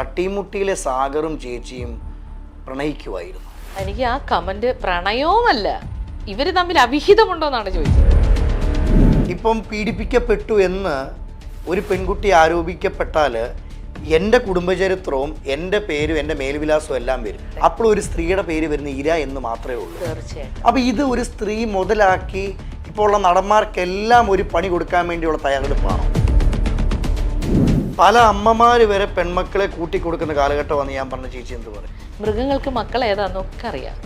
തട്ടിമുട്ടിയിലെ സാഗറും ചേച്ചിയും പ്രണയിക്കുമായിരുന്നു എനിക്ക് ആ കമന്റ് പ്രണയവുമല്ല ഇവർ തമ്മിൽ അവിഹിതമുണ്ടോ എന്നാണ് ചോദിച്ചത്. ഇപ്പം പീഡിപ്പിക്കപ്പെട്ടു എന്ന് ഒരു പെൺകുട്ടി ആരോപിക്കപ്പെട്ടാൽ എന്റെ കുടുംബചരിത്രവും എന്റെ പേരും എന്റെ മേൽവിലാസവും എല്ലാം വരും. അപ്പോൾ ഒരു സ്ത്രീയുടെ പേര് വരുന്ന ഇര എന്ന് മാത്രമേ ഉള്ളൂ. അപ്പോൾ ഇത് ഒരു സ്ത്രീ മുതലാക്കി ഇപ്പോൾ ഉള്ള നടന്മാർക്കെല്ലാം ഒരു പണി കൊടുക്കാൻ വേണ്ടിയുള്ള തയ്യാറെടുപ്പാണ്. പല അമ്മമാർ വരെ പെൺമക്കളെ കൂട്ടിക്കൊടുക്കുന്ന കാലഘട്ടമാണ് ഞാൻ പറഞ്ഞ ചേച്ചി എന്ത് പറയും മൃഗങ്ങൾക്ക് മക്കൾ ഏതാന്നൊക്കെ അറിയാം.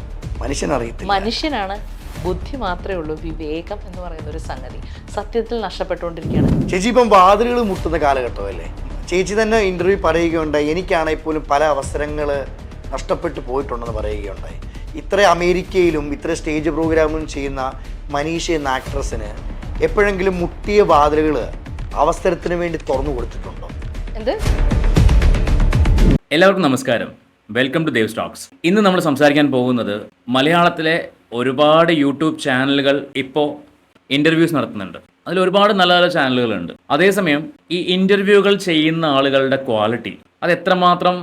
മനുഷ്യനറിയത്തില്ല. മനുഷ്യനാണ് ബുദ്ധി മാത്രമേ ഉള്ളൂ വിവേകം എന്ന് പറയുന്ന ഒരു സംഗതി. സത്യത്തിൽ നഷ്ടപ്പെട്ടുകൊണ്ടിരിക്കുകയാണ്. ചേച്ചി ഇപ്പം വാതിലുകൾ മുട്ടുന്ന കാലഘട്ടമല്ലേ? ചേച്ചി തന്നെ ഇന്റർവ്യൂ പറയുകയുണ്ടായി എനിക്കാണെങ്കിൽ പോലും പല അവസരങ്ങൾ നഷ്ടപ്പെട്ടു പോയിട്ടുണ്ടെന്ന് പറയുകയുണ്ടായി. ഇത്ര അമേരിക്കയിലും ഇത്ര സ്റ്റേജ് പ്രോഗ്രാമും ചെയ്യുന്ന മനീഷ എന്ന ആക്ട്രസിന് എപ്പോഴെങ്കിലും മുട്ടിയ വാതിലുകൾ അവസരത്തിന് വേണ്ടി തുറന്നു കൊടുത്തിട്ടുണ്ടോ? എന്ത്? എല്ലാവർക്കും നമസ്കാരം. വെൽക്കം ടു ദേവ് സ്റ്റോക്സ് ഇന്ന് നമ്മൾ സംസാരിക്കാൻ പോകുന്നത് മലയാളത്തിലെ ഒരുപാട് യൂട്യൂബ് ചാനലുകൾ ഇപ്പോൾ ഇന്റർവ്യൂസ് നടത്തുന്നുണ്ട്. അതിൽ ഒരുപാട് നല്ല നല്ല ചാനലുകളുണ്ട്. അതേസമയം ഈ ഇന്റർവ്യൂകൾ ചെയ്യുന്ന ആളുകളുടെ ക്വാളിറ്റി അത് എത്രമാത്രം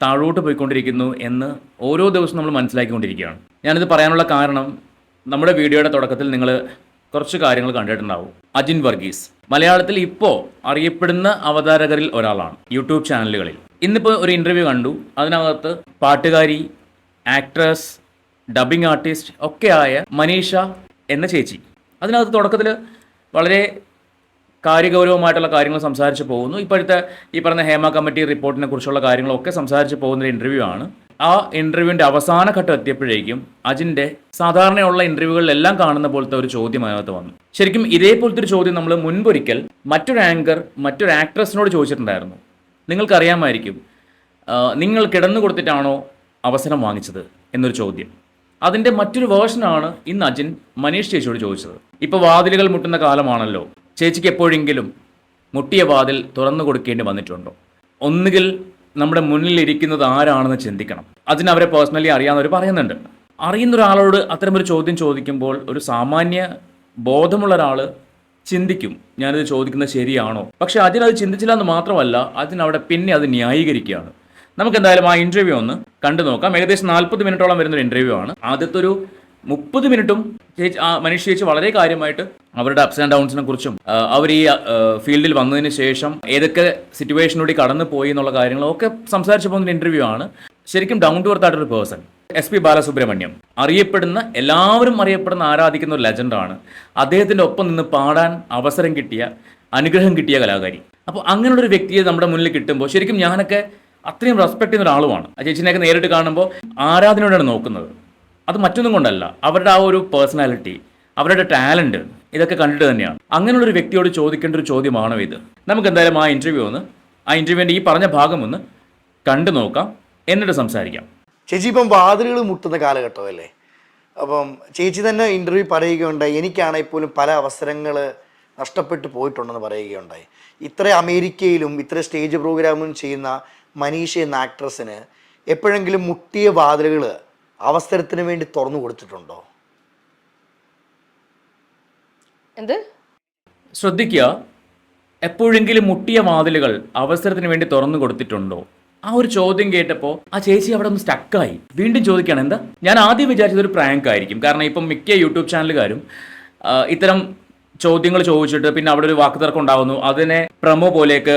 താഴോട്ട് പോയിക്കൊണ്ടിരിക്കുന്നു എന്ന് ഓരോ ദിവസവും നമ്മൾ മനസ്സിലാക്കിക്കൊണ്ടിരിക്കുകയാണ്. ഞാനിത് പറയാനുള്ള കാരണം നമ്മുടെ വീഡിയോയുടെ തുടക്കത്തിൽ നിങ്ങൾ കുറച്ച് കാര്യങ്ങൾ കണ്ടിട്ടുണ്ടാവും. അജിൻ വർഗീസ്. മലയാളത്തിൽ ഇപ്പോൾ അറിയപ്പെടുന്ന അവതാരകരിൽ ഒരാളാണ് യൂട്യൂബ് ചാനലുകളിൽ. ഇന്നിപ്പോൾ ഒരു ഇന്റർവ്യൂ കണ്ടു. അതിനകത്ത് പാട്ടുകാരി ആക്ട്രസ് ഡബിങ് ആർട്ടിസ്റ്റ് ഒക്കെ ആയ മനീഷ എന്ന ചേച്ചി. അതിനകത്ത് തുടക്കത്തിൽ വളരെ കാര്യഗൗരവമായിട്ടുള്ള കാര്യങ്ങൾ സംസാരിച്ച് പോകുന്നു. ഇപ്പോഴത്തെ ഈ പറഞ്ഞ ഹേമ കമ്മിറ്റി റിപ്പോർട്ടിനെ കുറിച്ചുള്ള കാര്യങ്ങളൊക്കെ സംസാരിച്ച് പോകുന്ന ഒരു ഇന്റർവ്യൂ ആണ്. ആ ഇന്റർവ്യൂവിന്റെ അവസാന ഘട്ടം എത്തിയപ്പോഴേക്കും അജിന്റെ സാധാരണയുള്ള ഇന്റർവ്യൂകളിലെല്ലാം കാണുന്ന പോലത്തെ ഒരു ചോദ്യം അതിനകത്ത് വന്നു. ശരിക്കും ഇതേപോലത്തെ ഒരു ചോദ്യം നമ്മൾ മുൻപൊരിക്കൽ മറ്റൊരു ആങ്കർ മറ്റൊരു ആക്ട്രസിനോട് ചോദിച്ചിട്ടുണ്ടായിരുന്നു. നിങ്ങൾക്കറിയാമായിരിക്കും നിങ്ങൾ കിടന്നു കൊടുത്തിട്ടാണോ അവസരം വാങ്ങിച്ചത് എന്നൊരു ചോദ്യം. അതിന്റെ മറ്റൊരു വേർഷനാണ് ഇന്ന് അജിൻ മനീഷ് ചേച്ചിയോട് ചോദിച്ചത്. ഇപ്പോൾ വാതിലുകൾ മുട്ടുന്ന കാലമാണല്ലോ. ചേച്ചിക്ക് എപ്പോഴെങ്കിലും മുട്ടിയ വാതിൽ തുറന്നു കൊടുക്കേണ്ടി വന്നിട്ടുണ്ടോ? ഒന്നുകിൽ നമ്മുടെ മുന്നിലിരിക്കുന്നത് ആരാണെന്ന് ചിന്തിക്കണം. അതിന് അവരെ പേഴ്സണലി അറിയാമെന്നവർ പറയുന്നുണ്ട്. അറിയുന്ന ഒരാളോട് അത്തരമൊരു ചോദ്യം ചോദിക്കുമ്പോൾ ഒരു സാമാന്യ ബോധമുള്ള ഒരാൾ ചിന്തിക്കും ഞാനിത് ചോദിക്കുന്നത് ശരിയാണോ? പക്ഷെ അതിനത് ചിന്തിച്ചില്ല എന്ന് മാത്രമല്ല അതിനവിടെ പിന്നെ അത് ന്യായീകരിക്കുകയാണ്. നമുക്ക് എന്തായാലും ആ ഇന്റർവ്യൂ ഒന്ന് കണ്ടു നോക്കാം. ഏകദേശം നാൽപ്പത് മിനിറ്റോളം വരുന്ന ഒരു ഇന്റർവ്യൂ ആണ്. ആദ്യത്തെ ഒരു മുപ്പത് മിനിറ്റും ചേച്ചി ആ മനുഷ്യ ചേച്ചി വളരെ കാര്യമായിട്ട് അവരുടെ അപ്സ് ആൻഡ് ഡൗൺസിനെ കുറിച്ചും അവർ ഈ ഫീൽഡിൽ വന്നതിന് ശേഷം ഏതൊക്കെ സിറ്റുവേഷനിലൂടെ കടന്നു പോയി എന്നുള്ള കാര്യങ്ങളൊക്കെ സംസാരിച്ചപ്പോൾ പോകുന്ന ഇന്റർവ്യൂ ആണ്. ശരിക്കും ഡൗൺ ടു എർത്ത് ആയിട്ടൊരു പേഴ്സൺ എസ് പി ബാലസുബ്രഹ്മണ്യം. അറിയപ്പെടുന്ന എല്ലാവരും അറിയപ്പെടുന്ന ആരാധിക്കുന്ന ഒരു ലെജൻഡാണ് അദ്ദേഹത്തിന്റെ ഒപ്പം നിന്ന് പാടാൻ അവസരം കിട്ടിയ അനുഗ്രഹം കിട്ടിയ കലാകാരി. അപ്പോൾ അങ്ങനെയുള്ളൊരു വ്യക്തിയെ നമ്മുടെ മുന്നിൽ കിട്ടുമ്പോൾ ശരിക്കും ഞാനൊക്കെ അത്രയും റെസ്പെക്ട് ചെയ്യുന്ന ഒരാളുമാണ്. ആ ചേച്ചിനെയൊക്കെ നേരിട്ട് കാണുമ്പോൾ ആരാധനയോടാണ് നോക്കുന്നത്? അത് മറ്റൊന്നും കൊണ്ടല്ല. അവരുടെ ആ ഒരു പേഴ്സണാലിറ്റി അവരുടെ ടാലന്റ് ഇതൊക്കെ കണ്ടിട്ട് തന്നെയാണ്. അങ്ങനെയുള്ള ഒരു വ്യക്തിയോട് ചോദിക്കേണ്ട ഒരു ചോദ്യമാണോ ഇത്? നമുക്ക് എന്തായാലും ആ ഇന്റർവ്യൂ ഒന്ന് ആ ഇന്റർവ്യൂവിന്റെ ഈ പറഞ്ഞ ഭാഗം ഒന്ന് കണ്ടു നോക്കാം. എന്നിട്ട് സംസാരിക്കാം. ചേച്ചി ഇപ്പം വാതിലുകൾ മുട്ടുന്ന കാലഘട്ടമല്ലേ? അപ്പം ചേച്ചി തന്നെ ഇന്റർവ്യൂ പറയുകയുണ്ടായി. എനിക്കാണെങ്കിൽ പോലും പല അവസരങ്ങൾ നഷ്ടപ്പെട്ടു പോയിട്ടുണ്ടെന്ന് പറയുകയുണ്ടായി. ഇത്ര അമേരിക്കയിലും ഇത്ര സ്റ്റേജ് പ്രോഗ്രാമും ചെയ്യുന്ന മനീഷ എന്ന ആക്ട്രസിന് എപ്പോഴെങ്കിലും മുട്ടിയ വാതിലുകൾ അവസരത്തിന് വേണ്ടി തുറന്നു കൊടുത്തിട്ടുണ്ടോ? എന്ത്? ശ്രദ്ധിക്കുക എപ്പോഴെങ്കിലും മുട്ടിയ വാതിലുകൾ അവസരത്തിന് വേണ്ടി തുറന്നു കൊടുത്തിട്ടുണ്ടോ? ആ ഒരു ചോദ്യം കേട്ടപ്പോൾ ആ ചേച്ചി അവിടെ ഒന്ന് സ്റ്റക്കായി വീണ്ടും ചോദിക്കുകയാണ് എന്താ? ഞാൻ ആദ്യം വിചാരിച്ചത് ഒരു പ്രാങ്ക് ആയിരിക്കും കാരണം ഇപ്പം മിക്ക യൂട്യൂബ് ചാനലുകാരും ഇത്തരം ചോദ്യങ്ങൾ ചോദിച്ചിട്ട് പിന്നെ അവിടെ ഒരു വാക്കുതർക്കം ഉണ്ടാകുന്നു അതിനെ പ്രമോ പോലെയൊക്കെ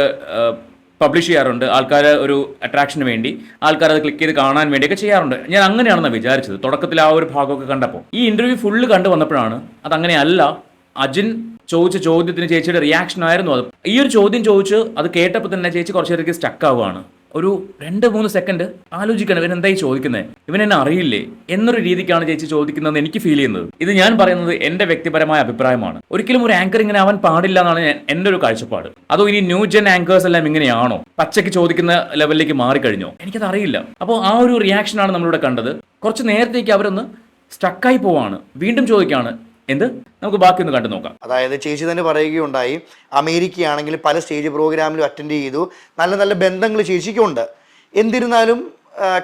പബ്ലിഷ് ചെയ്യാറുണ്ട്. ആൾക്കാർ ഒരു അട്രാക്ഷന് വേണ്ടി ആൾക്കാർ അത് ക്ലിക്ക് ചെയ്ത് കാണാൻ വേണ്ടിയൊക്കെ ചെയ്യാറുണ്ട്. ഞാൻ അങ്ങനെയാണെന്ന് വിചാരിച്ചത്. തുടക്കത്തിൽ ആ ഒരു ഭാഗമൊക്കെ കണ്ടപ്പോൾ ഈ ഇന്റർവ്യൂ ഫുള്ള് കണ്ടു വന്നപ്പോഴാണ് അതങ്ങനെയല്ല അജിൻ ചോദിച്ച ചോദ്യത്തിന് ചേച്ചിയുടെ റിയാക്ഷൻ ആയിരുന്നു അത്. ഈ ഒരു ചോദ്യം ചോദിച്ച് അത് കേട്ടപ്പോൾ തന്നെ ചേച്ചി കുറച്ച് നേരത്തേക്ക് സ്റ്റക്ക് ആവുകയാണ്. ഒരു രണ്ട് മൂന്ന് സെക്കൻഡ് ആലോചിക്കണം ഇവൻ എന്തായി ചോദിക്കുന്നത് ഇവൻ എന്നെ അറിയില്ലേ? എന്നൊരു രീതിക്കാണ് ചേച്ചി ചോദിക്കുന്നതെന്ന് എനിക്ക് ഫീൽ ചെയ്യുന്നത്. ഇത് ഞാൻ പറയുന്നത് എന്റെ വ്യക്തിപരമായ അഭിപ്രായമാണ്. ഒരിക്കലും ഒരു ആങ്കർ ഇങ്ങനെ അവൻ പാടില്ല എന്നാണ് എന്റെ ഒരു കാഴ്ചപ്പാട്. അതോ ഇനി ന്യൂ ജെൻ ആങ്കേഴ്സ് എല്ലാം ഇങ്ങനെയാണോ? പച്ചയ്ക്ക് ചോദിക്കുന്ന ലെവലിലേക്ക് മാറിക്കഴിഞ്ഞോ? എനിക്കത് അറിയില്ല. അപ്പോൾ ആ ഒരു റിയാക്ഷനാണ് നമ്മളിവിടെ കണ്ടത്. കുറച്ച് നേരത്തേക്ക് അവരൊന്ന് സ്റ്റക്കായി പോവാണ്. വീണ്ടും ചോദിക്കാണ് എന്ത്? നമുക്ക് ബാക്കി ഒന്ന് കണ്ടു നോക്കാം. അതായത് ചേച്ചി തന്നെ പറയുകയുണ്ടായി അമേരിക്കയാണെങ്കിൽ പല സ്റ്റേജ് പ്രോഗ്രാമിലും അറ്റൻഡ് ചെയ്തു. നല്ല നല്ല ബന്ധങ്ങൾ ചേച്ചിക്കുണ്ട്. എന്നിരുന്നാലും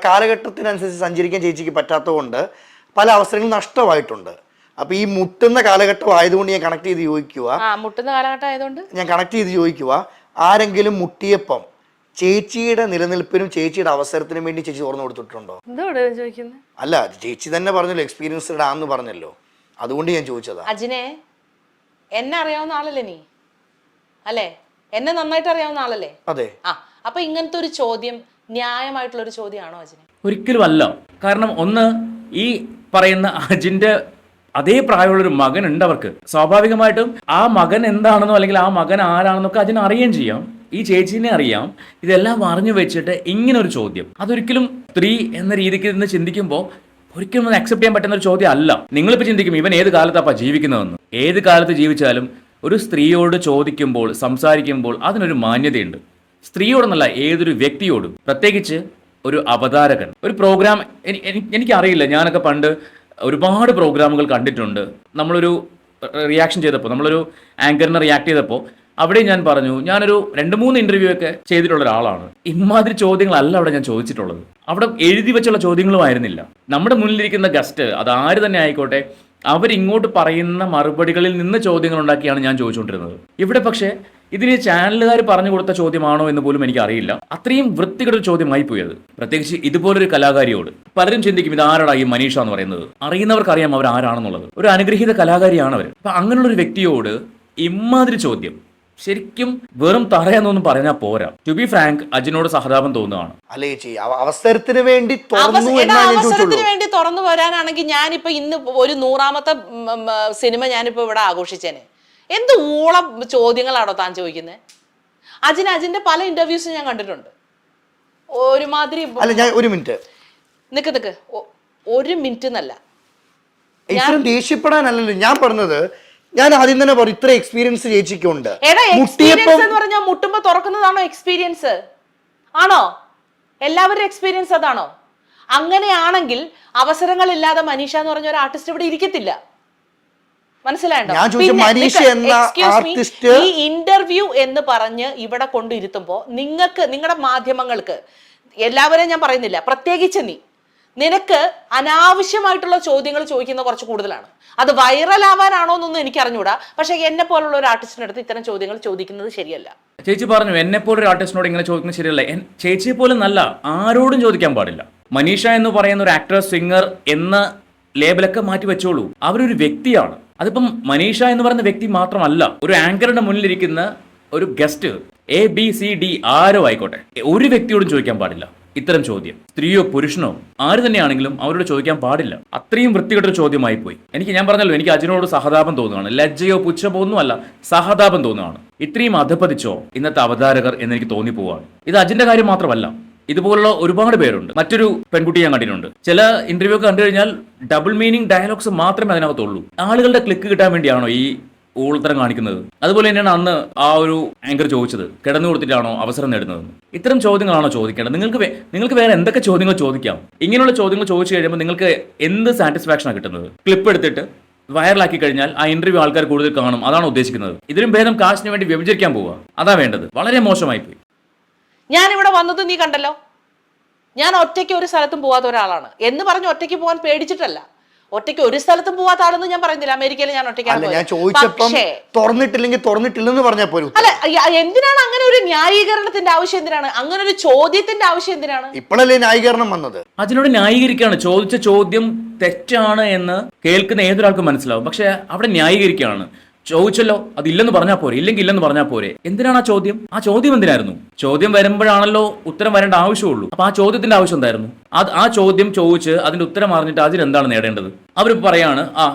കാലഘട്ടത്തിനനുസരിച്ച് സഞ്ചരിക്കാൻ ചേച്ചിക്ക് പറ്റാത്തതുകൊണ്ട് പല അവസരങ്ങളും നഷ്ടമായിട്ടുണ്ട്. അപ്പൊ ഈ മുട്ടുന്ന കാലഘട്ടം ആയതുകൊണ്ട് ഞാൻ കണക്ട് ചെയ്ത് ചോദിക്കുക. ആ മുട്ടുന്ന കാലഘട്ടം ആയതുകൊണ്ട്? ഞാൻ കണക്ട് ചെയ്ത് ചോദിക്കുക. ആരെങ്കിലും മുട്ടിയപ്പം ചേച്ചിയുടെ നിലനിൽപ്പിനും ചേച്ചിയുടെ അവസരത്തിനും വേണ്ടി ചേച്ചി തുറന്നു കൊടുത്തിട്ടുണ്ടോ? അല്ല ചേച്ചി തന്നെ പറഞ്ഞല്ലോ എക്സ്പീരിയൻസ്ഡ് ആന്ന് പറഞ്ഞല്ലോ. അതുകൊണ്ട് ഞാൻ ചോദിച്ചതാ. അജിനെ എന്നെ അറിയാവുന്ന ആളല്ലേ നീ? അല്ലേ? എന്നെ നന്നായിട്ട് അറിയാവുന്ന ആളല്ലേ? അതെ. ആ അപ്പൊ ഇങ്ങനത്തെ ഒരു ചോദ്യം ന്യായമായിട്ടുള്ള ഒരു ചോദ്യമാണോ അജിനെ? ഒരിക്കലും അല്ല കാരണം ഒന്ന് ഈ പറയുന്ന അജിന്റെ അതേ പ്രായമുള്ള ഒരു മകൻ ഉണ്ട് അവർക്ക്. സ്വാഭാവികമായിട്ടും ആ മകൻ എന്താണെന്നോ അല്ലെങ്കിൽ ആ മകൻ ആരാണെന്നൊക്കെ അജിന് അറിയുകയും ചെയ്യാം. ഈ ചേച്ചീനെ അറിയാം. ഇതെല്ലാം അറിഞ്ഞു വെച്ചിട്ട് ഇങ്ങനെ ഒരു ചോദ്യം. അതൊരിക്കലും സ്ത്രീ എന്ന രീതിക്ക് നിന്ന് ചിന്തിക്കുമ്പോൾ ഒരിക്കലും അത് അക്സെപ്റ്റ് ചെയ്യാൻ പറ്റുന്ന ഒരു ചോദ്യം അല്ല നിങ്ങളിപ്പോൾ ചിന്തിക്കും ഇവൻ ഏത് കാലത്താപ്പാ ജീവിക്കുന്നതെന്ന്. ഏത് കാലത്ത് ജീവിച്ചാലും ഒരു സ്ത്രീയോട് ചോദിക്കുമ്പോൾ സംസാരിക്കുമ്പോൾ അതിനൊരു മാന്യതയുണ്ട്. സ്ത്രീയോടെന്നല്ല ഏതൊരു വ്യക്തിയോടും. പ്രത്യേകിച്ച് ഒരു അവതാരകൻ. ഒരു പ്രോഗ്രാം എനിക്ക് എനി- എനിക്കറിയില്ല. ഞാനൊക്കെ പണ്ട് ഒരുപാട് പ്രോഗ്രാമുകൾ കണ്ടിട്ടുണ്ട്. നമ്മളൊരു റിയാക്ഷൻ ചെയ്തപ്പോൾ നമ്മളൊരു ആങ്കറിനെ റിയാക്ട് ചെയ്തപ്പോൾ അവിടെ ഞാൻ പറഞ്ഞു ഞാനൊരു രണ്ട് മൂന്ന് ഇന്റർവ്യൂ ഒക്കെ ചെയ്തിട്ടുള്ള ഒരാളാണ്. ഇമാതിരി ചോദ്യങ്ങളല്ല അവിടെ ഞാൻ ചോദിച്ചിട്ടുള്ളത്. അവിടെ എഴുതി വെച്ചുള്ള ചോദ്യങ്ങളും ആയിരുന്നില്ല. നമ്മുടെ മുന്നിലിരിക്കുന്ന ഗസ്റ്റ് അത് ആര് തന്നെ ആയിക്കോട്ടെ അവരിങ്ങോട്ട് പറയുന്ന മറുപടികളിൽ നിന്ന് ചോദ്യങ്ങൾ ഉണ്ടാക്കിയാണ് ഞാൻ ചോദിച്ചുകൊണ്ടിരുന്നത്. ഇവിടെ പക്ഷേ ഇതിന് ചാനലുകാർ പറഞ്ഞു കൊടുത്ത ചോദ്യമാണോ എന്ന് പോലും എനിക്ക് അറിയില്ല അത്രയും വൃത്തികളുടെ ഒരു ചോദ്യമായി പോയത്. പ്രത്യേകിച്ച് ഇതുപോലൊരു കലാകാരിയോട്. പലരും ചിന്തിക്കും ഇത് ആരാടാ ഈ മനീഷ എന്ന് പറയുന്നത്? അറിയുന്നവർക്കറിയാം അവർ ആരാണെന്നുള്ളത്. ഒരു അനുഗ്രഹീത കലാകാരിയാണ് അവർ അപ്പൊ അങ്ങനെയുള്ള ഒരു വ്യക്തിയോട് ഇമാതിരി ചോദ്യം. ശരിക്കും വെറും തറയെന്നൊന്നും പറഞ്ഞാൽ പോരാ. ടു ബി ഫ്രാങ്ക് അജിനോട് സഹതാപം തോന്നുകയാണ് അല്ലേ ചേച്ചി അവസരത്തിന് വേണ്ടി തുറന്നു അവസരത്തിന് വേണ്ടി തുറന്നു വരാനാണെങ്കിൽ ഞാനിപ്പോ ഇന്ന് ഒരു നൂറാമത്തെ സിനിമ ഞാനിപ്പോ ഇവിടെ ആഘോഷിച്ചേനെ. എന്ത് ഊളം ചോദ്യങ്ങളാണോ താൻ ചോദിക്കുന്നത് അജിന് അജിന്റെ പല ഇന്റർവ്യൂസും ഞാൻ കണ്ടിട്ടുണ്ട്. ഒരുമാതിരി അല്ല ഞാൻ ഒരു മിനിറ്റ്. നിക്ക് നിക്ക്. ഒരു മിനിറ്റ് എന്നല്ല. ദേഷ്യപ്പെടാനല്ലല്ലോ. ഞാൻ പറഞ്ഞത് ഞാൻ ആദ്യം തന്നെ പറയും ഇത്ര എക്സ്പീരിയൻസ് ചേച്ചിക്കുണ്ട്. മുട്ടുമ്പോ തുറക്കുന്നതാണോ എക്സ്പീരിയൻസ് ആണോ? എല്ലാവരുടെ എക്സ്പീരിയൻസ് അതാണോ? അങ്ങനെയാണെങ്കിൽ അവസരങ്ങൾ ഇല്ലാതെ മനീഷ എന്ന് പറഞ്ഞ ഒരു ആർട്ടിസ്റ്റ് ഇവിടെ ഇരിക്കത്തില്ല. മനസ്സിലായോ? ഈ ഇന്റർവ്യൂ എന്ന് പറഞ്ഞ് ഇവിടെ കൊണ്ടിരുത്തുമ്പോ നിങ്ങൾക്ക് നിങ്ങളുടെ മാധ്യമങ്ങൾക്ക് എല്ലാവരെയും ഞാൻ പറയുന്നില്ല പ്രത്യേകിച്ച് നീ നിനക്ക് അനാവശ്യമായിട്ടുള്ള ചോദ്യങ്ങൾ ചോദിക്കുന്ന കുറച്ച് കൂടുതലാണ്. അത് വൈറലാവാനാണോ എന്നൊന്നും എനിക്ക് അറിഞ്ഞൂടാ പക്ഷെ എന്നെ പോലുള്ള ഒരു ആർട്ടിസ്റ്റിന്റെ അടുത്ത് ഇത്തരം ചോദ്യങ്ങൾ ചോദിക്കുന്നത് ശരിയല്ല. ചേച്ചി പറഞ്ഞു എന്നെ പോലൊരു ആർട്ടിസ്റ്റിനോട് ഇങ്ങനെ ചോദിക്കുന്നത് ശരിയല്ല. ചേച്ചി ചേച്ചിയെ പോലും നല്ല ആരോടും ചോദിക്കാൻ പാടില്ല. മനീഷ എന്ന് പറയുന്ന ഒരു ആക്ടർ സിംഗർ എന്ന ലേബലൊക്കെ മാറ്റി വെച്ചോളൂ. അവരൊരു വ്യക്തിയാണ്. അതിപ്പം മനീഷ എന്ന് പറയുന്ന വ്യക്തി മാത്രമല്ല ഒരു ആങ്കറുടെ മുന്നിലിരിക്കുന്ന ഒരു guest A B C D ആരോ ആയിക്കോട്ടെ ഒരു വ്യക്തിയോടും ചോദിക്കാൻ പാടില്ല. ഇത്തരം ചോദ്യം. സ്ത്രീയോ പുരുഷനോ? ആര് തന്നെയാണെങ്കിലും അവരോട് ചോദിക്കാൻ പാടില്ല. അത്രയും വൃത്തികെട്ടൊരു ചോദ്യമായി പോയി. എനിക്ക് ഞാൻ പറഞ്ഞല്ലോ എനിക്ക് അജിനോട് സഹതാപം തോന്നുകയാണ്. ലജ്ജയോ പുച്ഛമോ ഒന്നുമല്ല സഹതാപം തോന്നുകയാണ്. ഇത്രയും അധപതിച്ചോ? ഇന്നത്തെ അവതാരകർ എന്ന് എനിക്ക് തോന്നിപ്പോവാണ് ഇത് അജിന്റെ കാര്യം മാത്രമല്ല. ഇതുപോലുള്ള ഒരുപാട് പേരുണ്ട്. മറ്റൊരു പെൺകുട്ടി ഞാൻ കണ്ടിട്ടുണ്ട്. ചില ഇന്റർവ്യൂ ഒക്കെ കണ്ടു കഴിഞ്ഞാൽ ഡബിൾ മീനിങ് ഡയലോഗ്സ് മാത്രമേ അതിനകത്തുള്ളൂ. ആളുകളുടെ ക്ലിക്ക് കിട്ടാൻ വേണ്ടിയാണോ ഈ ഊളത്തരം കാണിക്കുന്നത്. അതുപോലെ തന്നെയാണ് അന്ന് ആ ഒരു ആങ്കർ ചോദിച്ചത് കിടന്നു കൊടുത്തിട്ടാണോ അവസരം നേടുന്നത് ഇത്തരം ചോദ്യങ്ങളാണോ ചോദിക്കേണ്ടത്? നിങ്ങൾക്ക് നിങ്ങൾക്ക് വേറെ എന്തൊക്കെ ചോദ്യങ്ങൾ ചോദിക്കാം? ഇങ്ങനെയുള്ള ചോദ്യങ്ങൾ ചോദിച്ചു കഴിയുമ്പോൾ നിങ്ങൾക്ക് എന്ത് സാറ്റിസ്ഫാക്ഷനാണ് കിട്ടുന്നത്? ക്ലിപ്പ് എടുത്തിട്ട് വൈറലാക്കി കഴിഞ്ഞാൽ ആ ഇന്റർവ്യൂ ആൾക്കാർ കൂടുതൽ കാണും. അതാണ് ഉദ്ദേശിക്കുന്നത്. ഇതിലും ഭേദം കാശിന് വേണ്ടി വ്യഭിചരിക്കാൻ പോവുക. അതാ വേണ്ടത്. വളരെ മോശമായി പോയി. ഞാൻ ഇവിടെ വന്നത് നീ കണ്ടല്ലോ. ഞാൻ ഒറ്റയ്ക്ക് ഒരു സ്ഥലത്തും പോവാത്ത ഒരാളാണ്. എന്ന് പറഞ്ഞ് ഒറ്റയ്ക്ക് പോകാൻ പേടിച്ചിട്ടല്ല. ഒറ്റയ്ക്ക് ഒരു സ്ഥലത്തും പോവാത്ത ആളെന്ന് ഞാൻ പറയുന്നില്ല. അമേരിക്കയിൽ ഞാൻ ഒറ്റയ്ക്കാണ് അല്ല ഞാൻ പോയത്. ചോദിച്ചപ്പം പക്ഷേ തുറന്നിട്ടില്ലെങ്കിൽ തുറന്നിട്ടില്ലെന്ന് പറഞ്ഞാൽ പോലും അല്ല എന്തിനാണ് അങ്ങനെ ഒരു ന്യായീകരണത്തിന്റെ ആവശ്യം എന്തിനാണ്? അങ്ങനെ ഒരു ചോദ്യത്തിന്റെ ആവശ്യം എന്തിനാണ്? ഇപ്പോഴല്ലേ ന്യായീകരണം വന്നത്? അതിനോട് ന്യായീകരിക്കുകയാണ്. ചോദിച്ച ചോദ്യം തെറ്റാണ് എന്ന് കേൾക്കുന്ന ഏതൊരാൾക്കും മനസ്സിലാവും. പക്ഷെ അവിടെ ന്യായീകരിക്കുകയാണ്. ചോദിച്ചല്ലോ അതില്ലെന്ന് പറഞ്ഞാൽ പോരെ ഇല്ലെങ്കിൽ ഇല്ലെന്ന് പറഞ്ഞാൽ പോരെ. എന്തിനാണ് ആ ചോദ്യം? ആ ചോദ്യം എന്തിനായിരുന്നു? ചോദ്യം വരുമ്പോഴാണല്ലോ ഉത്തരം വരേണ്ട ആവശ്യമുള്ളൂ. അപ്പൊ ആ ചോദ്യത്തിന്റെ ആവശ്യം എന്തായിരുന്നു? അത് ആ ചോദ്യം ചോദിച്ച് അതിന്റെ ഉത്തരം അറിഞ്ഞിട്ട് അതിനെന്താണ് നേടേണ്ടത്? അവർ പറയാണ് ആ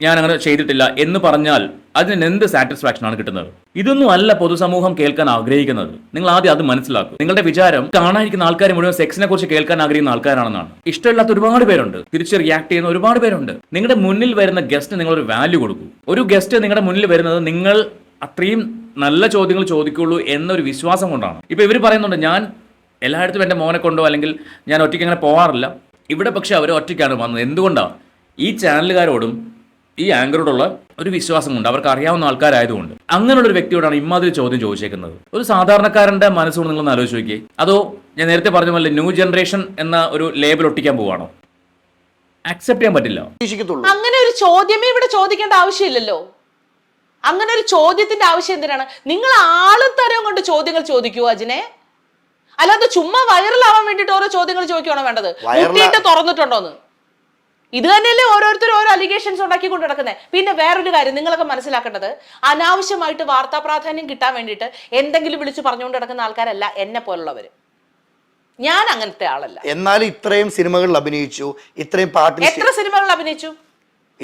ഞാൻ അങ്ങനെ ചെയ്തിട്ടില്ല എന്ന് പറഞ്ഞാൽ അതിന് എന്ത് സാറ്റിസ്ഫാക്ഷൻ ആണ് കിട്ടുന്നത്? ഇതൊന്നും അല്ല പൊതുസമൂഹം കേൾക്കാൻ ആഗ്രഹിക്കുന്നത്. നിങ്ങൾ ആദ്യം അത് മനസ്സിലാക്കും. നിങ്ങളുടെ വിചാരം കാണാനിരിക്കുന്ന ആൾക്കാർ മുഴുവൻ സെക്സിനെ കുറിച്ച് കേൾക്കാൻ ആഗ്രഹിക്കുന്ന ആൾക്കാരാണെന്നാണ്. ഇഷ്ടമില്ലാത്ത ഒരുപാട് പേരുണ്ട്. തിരിച്ച് റിയാക്ട് ചെയ്യുന്ന ഒരുപാട് പേരുണ്ട്. നിങ്ങളുടെ മുന്നിൽ വരുന്ന ഗസ്റ്റ് നിങ്ങൾ ഒരു വാല്യൂ കൊടുക്കും. ഒരു ഗസ്റ്റ് നിങ്ങളുടെ മുന്നിൽ വരുന്നത് നിങ്ങൾ അത്രയും നല്ല ചോദ്യങ്ങൾ ചോദിക്കുള്ളൂ എന്നൊരു വിശ്വാസം കൊണ്ടാണ്. ഇപ്പൊ ഇവർ പറയുന്നുണ്ട് ഞാൻ എല്ലായിടത്തും എന്റെ മോനെ കൊണ്ടോ അല്ലെങ്കിൽ ഞാൻ ഒറ്റയ്ക്ക് അങ്ങനെ പോകാറില്ല ഇവിടെ പക്ഷെ അവർ ഒറ്റയ്ക്കാണ് വന്നത്. എന്തുകൊണ്ടാണ് ഈ ചാനലുകാരോടും ഈ ആങ്കറോടുള്ള ഒരു വിശ്വാസം കൊണ്ട് അവർക്ക് അറിയാവുന്ന ആൾക്കാരായതുകൊണ്ട്. അങ്ങനെയുള്ള ഒരു വ്യക്തിയോടാണ് ഇമാതിരി ചോദ്യം ചോദിച്ചേക്കുന്നത്. ഒരു സാധാരണക്കാരന്റെ മനസ്സുകൊണ്ട് നിങ്ങളൊന്ന് ആലോചിച്ച് നോക്കിയേ. അതോ ഞാൻ നേരത്തെ പറഞ്ഞ പോലെ ന്യൂ ജനറേഷൻ എന്ന ഒരു ലേബൽ ഒട്ടിക്കാൻ പോവാണോ? അക്സെപ്റ്റ് ചെയ്യാൻ പറ്റില്ല. അങ്ങനെ ഒരു ചോദ്യമേ ഇവിടെ ചോദിക്കേണ്ട ആവശ്യമില്ലല്ലോ. അങ്ങനെ ഒരു ചോദ്യത്തിന്റെ ആവശ്യം എന്തിനാണ്? നിങ്ങൾ ആളും തരം കൊണ്ട് ചോദ്യങ്ങൾ ചോദിക്കൂ അജിനെ? അല്ലാതെ ചുമ്മാ വൈറലാവാൻ വേണ്ടിട്ട് ഓരോ ചോദ്യങ്ങൾ ചോദിക്കുകയാണോ വേണ്ടത്? Viral- മുട്ടിയിട്ട് തുറന്നിട്ടുണ്ടോന്ന്? ഇത് തന്നെയല്ലേ ഓരോരുത്തരും ഓരോ അലിഗേഷൻസ് ഉണ്ടാക്കിക്കൊണ്ട് നടക്കുന്നത് പിന്നെ വേറൊരു കാര്യം നിങ്ങളൊക്കെ മനസ്സിലാക്കേണ്ടത് അനാവശ്യമായിട്ട് വാർത്താ പ്രാധാന്യം കിട്ടാൻ വേണ്ടിയിട്ട് എന്തെങ്കിലും വിളിച്ച് പറഞ്ഞുകൊണ്ട് നടക്കുന്ന ആൾക്കാരല്ല എന്നെ പോലുള്ളവർ ഞാൻ അങ്ങനത്തെ ആളല്ല. എന്നാൽ ഇത്രയും സിനിമകളിൽ അഭിനയിച്ചു ഇത്രയും പാട്ടിൽ എത്ര സിനിമകളിൽ അഭിനയിച്ചു?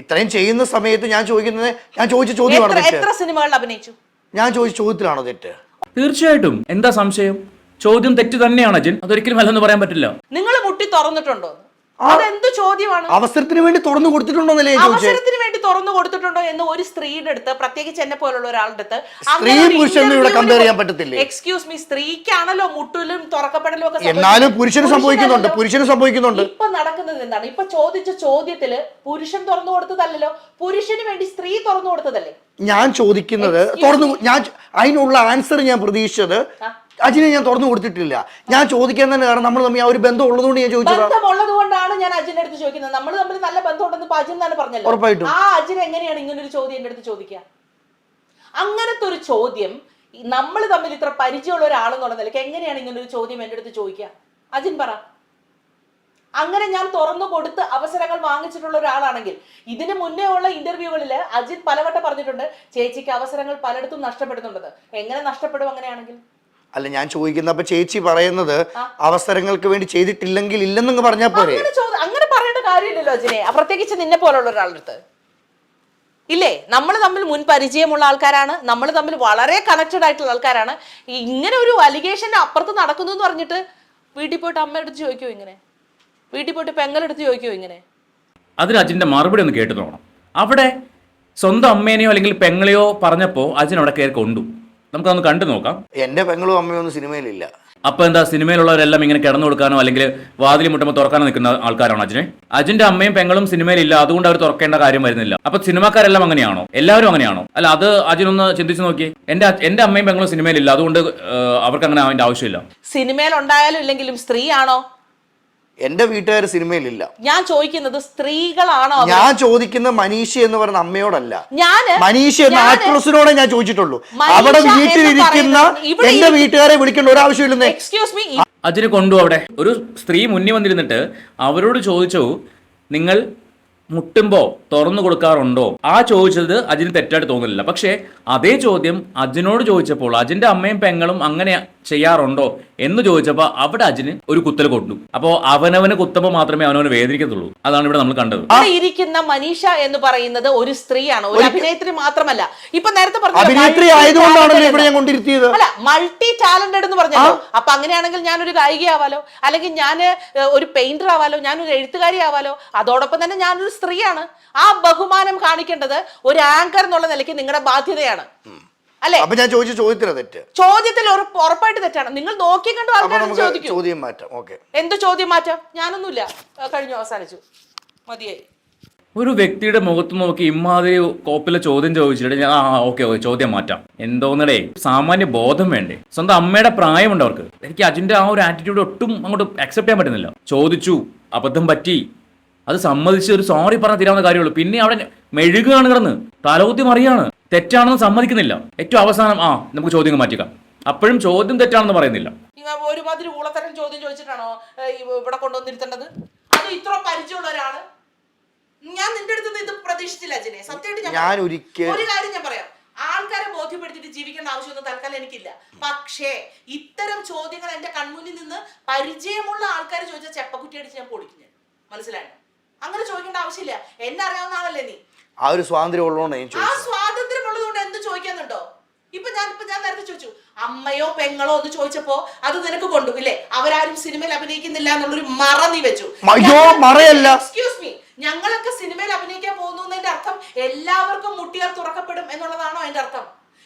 ഇത്രയും ചെയ്യുന്ന സമയത്ത് ഞാൻ ചോദിക്കുന്നത് ഞാൻ ചോദിച്ച ചോദ്യമാണ് എത്ര എത്ര സിനിമകളിൽ അഭിനയിച്ചു? ഞാൻ ചോദിച്ച ചോദ്യത്തിലാണോ തെറ്റ്? തീർച്ചയായിട്ടും. എന്താ സംശയം? ചോദ്യം തെറ്റ് തന്നെയാണ് അജിൻ. അതൊരിക്കലും അല്ലെന്ന് പറയാൻ പറ്റില്ല. നിങ്ങൾ മുട്ടി തുറന്നിട്ടുണ്ടോ? അതെന്ത് ചോദ്യമാണ് അവസരത്തിന് വേണ്ടി തുറന്നു കൊടുത്തിട്ടുണ്ടോന്നല്ലേ ചോദിച്ചത് അവസരത്തിന് വേണ്ടി തുറന്നു കൊടുത്തിട്ടുണ്ടോ എന്ന് ഒരു സ്ത്രീയുടെ അടുത്ത് പ്രത്യേകിച്ച് എന്നെ പോലുള്ള ഒരാളുടെ അടുത്ത് സ്ത്രീ പുരുഷനും ഇവിടെ ചെയ്യാൻ പറ്റത്തില്ലേ? എക്സ്ക്യൂസ് മീ സ്ത്രീക്കാണല്ലോ മുട്ടിലും തുറക്കപ്പെടലും ഒക്കെ എന്നാലും. പുരുഷന് സംഭവിക്കുന്നുണ്ട്. പുരുഷന് സംഭവിക്കുന്നുണ്ട് ഇപ്പൊ നടക്കുന്നത് എന്താണ് ഇപ്പൊ ചോദിച്ച ചോദ്യത്തിൽ പുരുഷൻ തുറന്നു കൊടുത്തതല്ലല്ലോ പുരുഷന് വേണ്ടി സ്ത്രീ തുറന്നു കൊടുത്തതല്ലേ ഞാൻ ചോദിക്കുന്നത് തുറന്നു ഞാൻ അതിനുള്ള ആൻസർ ഞാൻ പ്രതീക്ഷിച്ചത് അജിനെ ഞാൻ തുറന്നു കൊടുത്തിട്ടില്ല. ഞാൻ ചോദിക്കാൻ തന്നെ കാരണം നമ്മൾ തമ്മിൽ ആ ഒരു ബന്ധം ഉള്ളതുകൊണ്ട് ഞാൻ ചോദിച്ചത്. ബന്ധമുള്ളത് കൊണ്ടാണ് ഞാൻ അജിന്റെ അടുത്ത് ചോദിക്കുന്നത്. നമ്മൾ തമ്മിൽ നല്ല ബന്ധമുണ്ടെന്ന് അജിൻ തന്നെ പറഞ്ഞല്ലോ. ഉറപ്പായിട്ടും. ആ അജിൻ എങ്ങനെയാണ് ഇങ്ങനെ ഒരു ചോദ്യം എന്റെ അടുത്ത് ചോദിക്കുക? അങ്ങനത്തെ ഒരു ചോദ്യം നമ്മൾ തമ്മിൽ ഇത്ര പരിചയമുള്ള ഒരാളെന്നുള്ള നിലയ്ക്ക് എങ്ങനെയാണ് ഇങ്ങനെ ഒരു ചോദ്യം എന്റെ അടുത്ത് ചോദിക്കുക? അജിൻ പറ. അങ്ങനെ ഞാൻ തുറന്നു കൊടുത്ത് അവസരങ്ങൾ വാങ്ങിച്ചിട്ടുള്ള ഒരാളാണെങ്കിൽ ഇതിന് മുന്നേ ഉള്ള ഇന്റർവ്യൂകളിൽ അജിത് പലവട്ടം പറഞ്ഞിട്ടുണ്ട് ചേച്ചിക്ക് അവസരങ്ങൾ പലയിടത്തും നഷ്ടപ്പെടുന്നുണ്ടെന്ന് എങ്ങനെ നഷ്ടപ്പെടും അങ്ങനെയാണെങ്കിൽ? അല്ല ഞാൻ ചോദിക്കുന്ന അപ്പൊ ചേച്ചി പറയുന്നത് അവസരങ്ങൾക്ക് വേണ്ടി ചെയ്തിട്ടില്ലെങ്കിൽ ഇല്ലെന്നങ്ങ് പറഞ്ഞാൽ പോരെ? അങ്ങനെ പറയേണ്ട കാര്യമില്ലല്ലോ അജിനെ. പ്രത്യേകിച്ച് നിന്നെ പോലുള്ള ഒരാളുടെ അടുത്ത്. ഇല്ലേ? നമ്മൾ തമ്മിൽ മുൻ പരിചയമുള്ള ആൾക്കാരാണ്. നമ്മൾ തമ്മിൽ വളരെ കണക്റ്റഡ് ആയിട്ടുള്ള ആൾക്കാരാണ്. ഇങ്ങനെ ഒരു അലിഗേഷന്റെ അപ്പുറത്ത് നടക്കുന്നു എന്ന് പറഞ്ഞിട്ട് വീട്ടിൽ പോയിട്ട് അമ്മയുടെ അടുത്ത് ചോദിക്കുമോ ഇങ്ങനെ? വീട്ടിൽ പോയിട്ട് പെങ്ങലെടുത്ത് ചോദിക്കുമോ ഇങ്ങനെ? അതിൽ അജിന്റെ മറുപടി ഒന്ന് കേട്ടു നോക്കണം. അവിടെ സ്വന്തം അമ്മേനെയോ അല്ലെങ്കിൽ പെങ്ങളെയോ പറഞ്ഞപ്പോ അജിൻ അവിടെ കയറി കൊണ്ടു. നമുക്കതൊന്ന് കണ്ടു നോക്കാം. എന്റെ പെങ്ങളും അമ്മയും ഒന്നും സിനിമയിലില്ല. അപ്പൊ എന്താ സിനിമയിലുള്ളവരെല്ലാം ഇങ്ങനെ കിടന്നു കൊടുക്കാനോ അല്ലെങ്കിൽ വാതിൽ മുട്ടുമ്പോൾ തുറക്കാനോ നിൽക്കുന്ന ആൾക്കാരാണ് അജിനെ? അജിന്റെ അമ്മയും പെങ്ങളും സിനിമയിലില്ല അതുകൊണ്ട് അവർ തുറക്കേണ്ട കാര്യം വരുന്നില്ല. അപ്പൊ സിനിമാക്കാരെല്ലാം അങ്ങനെയാണോ? എല്ലാവരും അങ്ങനെയാണോ? അല്ല അത് അജിനൊന്ന് ചിന്തിച്ചു നോക്കി എന്റെ എന്റെ അമ്മയും പെങ്ങളും സിനിമയിലില്ല അതുകൊണ്ട് അവർക്ക് അങ്ങനെ അതിന്റെ ആവശ്യമില്ല. സിനിമയിൽ ഉണ്ടായാലും ഇല്ലെങ്കിലും സ്ത്രീയാണോ? എന്റെ വീട്ടുകാർ സിനിമയിലില്ല. ഞാൻ ചോദിക്കുന്നത് സ്ത്രീകളാണോ അവർ? ഞാൻ ചോദിക്കുന്ന മനീഷ എന്ന് പറയുന്ന അമ്മയോടല്ല. ഞാൻ മനീഷ എന്ന ഞാൻ ആക്ട്രസിനോടെ ഞാൻ ചോദിച്ചിട്ടുള്ളൂ. മനീഷ അവിടെ എന്ന് വീട്ടിലിരിക്കുന്ന പറയുന്നത് ഇവിടെ എന്റെ ഇരി- വീട്ടുകാരെ വിളിക്കേണ്ട ഒരാവശ്യമില്ലെന്നേ എക്സ്ക്യൂസ് മീ അതിന് കൊണ്ടു അവിടെ. ഒരു സ്ത്രീ മുന്നിൽ വന്നിരുന്നിട്ട് അവരോട് ചോദിച്ചു നിങ്ങൾ മുട്ടുമ്പോ തുറന്നു കൊടുക്കാറുണ്ടോ? ആ ചോദിച്ചത് അജിന് തെറ്റായിട്ട് തോന്നുന്നില്ല. പക്ഷേ അതേ ചോദ്യം അജിനോട് ചോദിച്ചപ്പോൾ അജിന്റെ അമ്മയും പെങ്ങളും അങ്ങനെ ചെയ്യാറുണ്ടോ എന്ന് ചോദിച്ചപ്പോൾ അവിടെ അജിന് ഒരു കുത്തൽ കൊണ്ടു അപ്പോൾ അവനവന് കുത്തുമ്പോൾ മാത്രമേ അവനവന് വേദനിക്കത്തുള്ളൂ. അതാണ് ഇവിടെ നമ്മൾ കണ്ടത്. ഇരിക്കുന്ന മനീഷ എന്ന് പറയുന്നത് ഒരു സ്ത്രീയാണ് ഒരു അഭിനേത്രി മാത്രമല്ല. ഇപ്പൊ നേരത്തെ പറഞ്ഞു അഭിനേത്രി multi ആയതുകൊണ്ടാണല്ലോ talented ഇവിടെ ഞാൻ കൊണ്ടിരുത്തിയത് അല്ല മൾട്ടി ടാലന്റഡ് എന്ന് പറഞ്ഞല്ലോ. അപ്പൊ അങ്ങനെയാണെങ്കിൽ ഞാൻ ഒരു ഗായികയാവാലോ? അല്ലെങ്കിൽ ഞാൻ ഒരു പെയിന്റർ ആവാലോ? ഞാൻ ഒരു എഴുത്തുകാരി ആവാലോ? അതോടൊപ്പം തന്നെ ഞാനൊരു സ്ത്രീയാണ്. ആ ബഹുമാനം കാണിക്കേണ്ടത് ഒരു ആങ്കർ എന്നുള്ള നിലയ്ക്ക് നിങ്ങളുടെ ബാധ്യതയാണ്. അല്ലെ? അപ്പൊ ഞാൻ ചോദിച്ച ചോദ്യത്തിന് തെറ്റ്. ചോദ്യത്തിൽ ഒരു ഉറപ്പായിട്ട് തെറ്റാണ്. നിങ്ങൾ നോക്കി കണ്ടു ചോദിക്കൂ. ചോദ്യം മാറ്റാം. ഓക്കെ. എന്ത് ചോദ്യം മാറ്റാം? ഞാനൊന്നുമില്ല. കഴിഞ്ഞു അവസാനിച്ചു. മതിയായി. ഒരു വ്യക്തിയുടെ മുഖത്ത് നോക്കി ഇമാതിരി കോപ്പിലെ ചോദ്യം ചോദിച്ചിട്ട് ഞാൻ ആ ഓക്കെ ഓക്കെ ചോദ്യം മാറ്റാം. എന്തോന്നടേ? സാമാന്യ ബോധം വേണ്ടേ? സ്വന്തം അമ്മയുടെ പ്രായമുണ്ട് അവർക്ക്. എനിക്ക് അജിന്റെ ആ ഒരു ആറ്റിറ്റ്യൂഡ് ഒട്ടും അങ്ങോട്ട് അക്സെപ്റ്റ് ചെയ്യാൻ പറ്റുന്നില്ല. ചോദിച്ചു അബദ്ധം പറ്റി. അത് സമ്മതിച്ച് ഒരു സോറി പറഞ്ഞ തീരാവുന്ന കാര്യമുള്ളൂ പിന്നെ അവിടെ മെഴുകുകയാണ് കിടന്ന്. തലകുത്തി മറിയാണ് തെറ്റാണെന്ന് സമ്മതിക്കുന്നില്ല. ഏറ്റവും അവസാനം ആ നമുക്ക് ചോദ്യം മാറ്റിക്കാം അപ്പോഴും ചോദ്യം തെറ്റാണെന്ന് പറയുന്നില്ല. നിങ്ങൾ ഒരുമാതിരി ഊളത്തരം ചോദ്യം ചോദിച്ചിട്ടാണോ ഇവിടെ കൊണ്ടുവന്നിരുത്തേണ്ടത്? അത് ഇത്ര പരിചയമുള്ള ഒരാൾ ഞാൻ നിന്റെ അടുത്ത് ഇത് പ്രതീക്ഷിച്ചില്ല അജിനെ. സത്യമായിട്ട് ഞാൻ ഞാൻ ഒരിക്കൽ ഒരു കാര്യം ഞാൻ പറയാം. ആൾക്കാരെ ബോധ്യപ്പെടുത്തിയിട്ട് ജീവിക്കേണ്ട ആവശ്യമൊന്നും തൽക്കാലം എനിക്കില്ല. പക്ഷേ ഇത്തരം ചോദ്യങ്ങൾ എന്റെ കൺമുന്നിൽ നിന്ന് പരിചയമുള്ള ആൾക്കാർ ചോദിച്ച ചെപ്പക്കുറ്റി അടിച്ച് ഞാൻ പൊളിക്കും ഞാൻ. മനസ്സിലായോ? അങ്ങനെ ചോദിക്കേണ്ട ആവശ്യമില്ല. എന്നെ അറിയാവുന്ന ആളല്ലേ നീ? ആ ഒരു സ്വാതന്ത്ര്യം ഉള്ളതുകൊണ്ട് ഞാൻ ആ ചോദിച്ചു സ്വാതന്ത്ര്യം ഉള്ളതുകൊണ്ട് എന്ത് ചോദിക്കാന്നുണ്ടോ? ഇപ്പൊ ഞാൻ ഇപ്പൊ ഞാൻ നേരത്തെ ചോദിച്ചു. അമ്മയോ പെങ്ങളോ എന്ന് ചോദിച്ചപ്പോ അത് നിനക്ക് കൊണ്ടു ഇല്ലേ? അവരാരും സിനിമയിൽ അഭിനയിക്കുന്നില്ല എന്നുള്ളൊരു മറ നീ വെച്ചു. അയ്യോ, മറയല്ല. എക്സ്ക്യൂസ് മീ ഞങ്ങളൊക്കെ സിനിമയിൽ അഭിനയിക്കാൻ പോകുന്നു എന്നതിന്റെ അർത്ഥം എല്ലാവർക്കും മുട്ടികൾ തുറക്കപ്പെടും എന്നുള്ളതാണോ അതിന്റെ അർത്ഥം?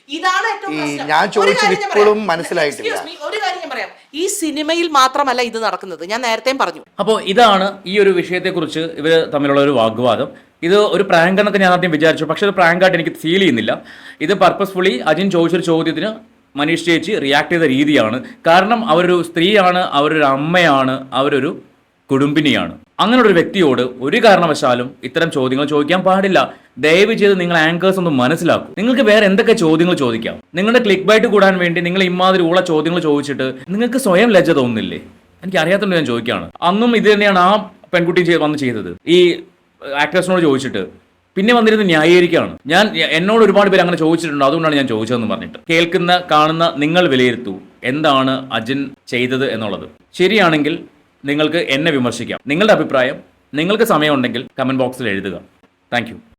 ഇതാണ് ഏറ്റവും ഈ പ്രശ്നം. ഞാൻ ഒരു ചോദിച്ചത് കാര്യം ഞാൻ ഇപ്പോഴും മനസ്സിലായിട്ടില്ല. Excuse me, ഒരു കാര്യം ഞാൻ പറയാം. ഈ സിനിമയിൽ മാത്രമല്ല ഇത് നടക്കുന്നത്. ഞാൻ നേരത്തെയും പറഞ്ഞു. അപ്പോൾ ഇതാണ് ഈ ഒരു വിഷയത്തെക്കുറിച്ച് ഇവർ തമ്മിലുള്ള ഒരു വാഗ്വാദം. ഇത് ഒരു പ്രാങ്ക് എന്നൊക്കെ ഞാൻ ആദ്യം വിചാരിച്ചു. പക്ഷെ ഒരു പ്രാങ്കായിട്ട് എനിക്ക് ഫീൽ ചെയ്യുന്നില്ല. ഇത് പർപ്പസ്ഫുള്ളി അജിൻ ചോദിച്ചൊരു ചോദ്യത്തിന് മനീഷ് ചേച്ചി റിയാക്ട് ചെയ്ത രീതിയാണ്. കാരണം അവരൊരു സ്ത്രീയാണ് അവരൊരു അമ്മയാണ് അവരൊരു കുടുംബിനിയാണ്. അങ്ങനെ ഒരു വ്യക്തിയോട് ഒരു കാരണവശാലും ഇത്തരം ചോദ്യങ്ങൾ ചോദിക്കാൻ പാടില്ല. ദയവ് ചെയ്ത് നിങ്ങൾ ആങ്കേഴ്സ് ഒന്ന് മനസ്സിലാക്കും. നിങ്ങൾക്ക് വേറെ എന്തൊക്കെ ചോദ്യങ്ങൾ ചോദിക്കാം? നിങ്ങളുടെ ക്ലിക്ക് ബൈറ്റ് കൂടാൻ വേണ്ടി നിങ്ങൾ ഇമാതിരി ഉള്ള ചോദ്യങ്ങൾ ചോദിച്ചിട്ട് നിങ്ങൾക്ക് സ്വയം ലജ്ജ തോന്നുന്നില്ലേ എനിക്ക് അറിയാത്തതുകൊണ്ട് ഞാൻ ചോദിക്കുകയാണ്. അന്നും ഇത് തന്നെയാണ് ആ പെൺകുട്ടി വന്ന് ചെയ്തത്. ഈ ആക്ടേഴ്സിനോട് ചോദിച്ചിട്ട് പിന്നെ വന്നിരുന്ന് ന്യായീകരിക്കുകയാണ്. ഞാൻ എന്നോട് ഒരുപാട് പേര് അങ്ങനെ ചോദിച്ചിട്ടുണ്ട്. അതുകൊണ്ടാണ് ഞാൻ ചോദിച്ചതെന്ന് പറഞ്ഞിട്ട്. കേൾക്കുന്ന കാണുന്ന നിങ്ങൾ വിലയിരുത്തൂ. എന്താണ് അജിൻ ചെയ്തത് എന്നുള്ളത്. ശരിയാണെങ്കിൽ നിങ്ങൾക്ക് എന്നെ വിമർശിക്കാം. നിങ്ങളുടെ അഭിപ്രായം നിങ്ങൾക്ക് സമയമുണ്ടെങ്കിൽ കമന്റ് ബോക്സിൽ എഴുതുക. താങ്ക്